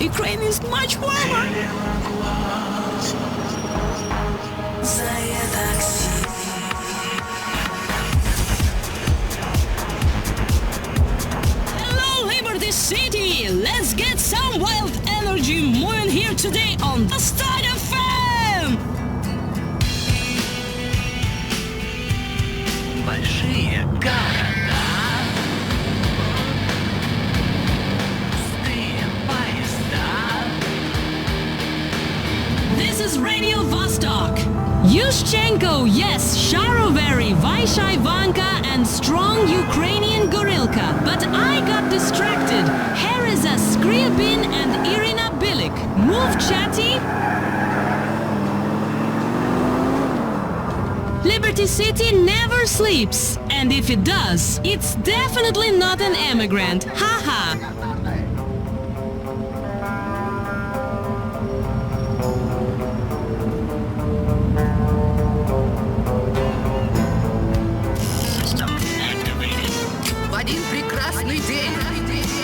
Ukraine is much warmer. Hello, Liberty City! Let's get some wild energy moving here today on the Start FM! Большие города, Is Radio Vostok. Yushchenko, yes, Sharovary, Vaishai Vanka, and strong Ukrainian Gorilka. But I got distracted. Here is a Skriabin and Irina Bilik. Move, chatty. Liberty City never sleeps. And if it does, it's definitely not an emigrant. Haha. в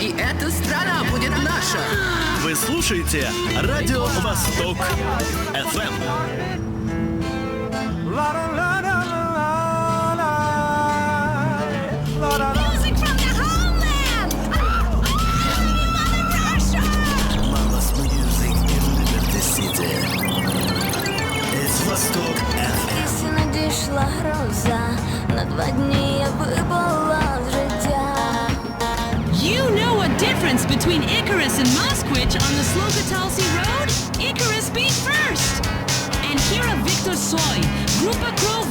И эта страна будет наша. Вы слушаете Радио Восток FM. Music from the homeland! Russia! Mama's music in Liberty City. It's Восток FM. Лісі надійшла гроза, на два дні Between Icarus and Moskvich on the Slogotalsi Road? Icarus beat first! And here are Victor Soy, Grupa Krovi,